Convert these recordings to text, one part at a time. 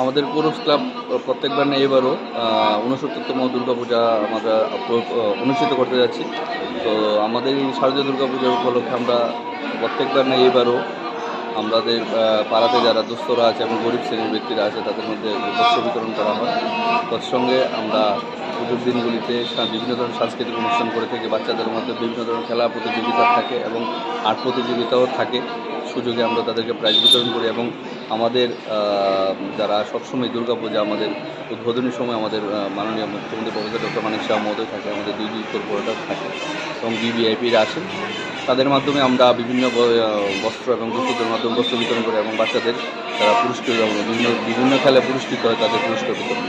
আমাদের পৌরস ক্লাব প্রত্যেকবার না এবারও উনসত্তরতম দুর্গাপূজা আমরা অনুষ্ঠিত করতে যাচ্ছি। তো আমাদের এই শারদীয় দুর্গাপূজার উপলক্ষে আমরা প্রত্যেকবার না এবারও আমাদের পাড়াতে যারা দুস্থরা আছে এবং গরিব শ্রেণির ব্যক্তিরা আছে, তাদের মধ্যে বস্ত্র বিতরণ করা হয়। তৎসঙ্গে আমরা পুজোর দিনগুলিতে বিভিন্ন ধরনের সাংস্কৃতিক অনুষ্ঠান করে থাকি। বাচ্চাদের মধ্যে বিভিন্ন ধরনের খেলা প্রতিযোগিতা থাকে এবং আর্ট প্রতিযোগিতাও থাকে। সুযোগে আমরা তাদেরকে প্রাইজ বিতরণ করি এবং আমাদের যারা সবসময় দুর্গাপূজা আমাদের উদ্বোধনের সময় আমাদের মাননীয় মুখ্যমন্ত্রী প্রফেসর ডক্টর মানিক শাহ মহোদয় থাকে আমাদের দুই দুই কর্পোরেটর থাকে এবং বিবিআইপিরা আসেন তাদের মাধ্যমে আমরা বিভিন্ন বস্ত্র এবং দুস্থদের মাধ্যমে বস্ত্র বিতরণ করি এবং বাচ্চাদের যারা পুরস্কৃত এবং বিভিন্ন বিভিন্ন খেলায় পুরস্কৃত হয় তাদের পুরস্কার বিতরণ।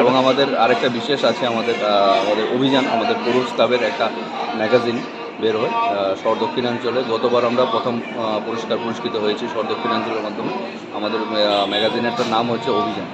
এবং আমাদের আরেকটা বিশেষ আছে আমাদের আমাদের অভিযান আমাদের পুরুষ ক্লাবের একটা ম্যাগাজিন। বের হয় শহর দক্ষিণাঞ্চলে। গতবার আমরা প্রথম পুরস্কার পুরস্কৃত হয়েছি শহর দক্ষিণাঞ্চলের মাধ্যমে। আমাদের ম্যাগাজিনের একটা নাম হচ্ছে অভিযান।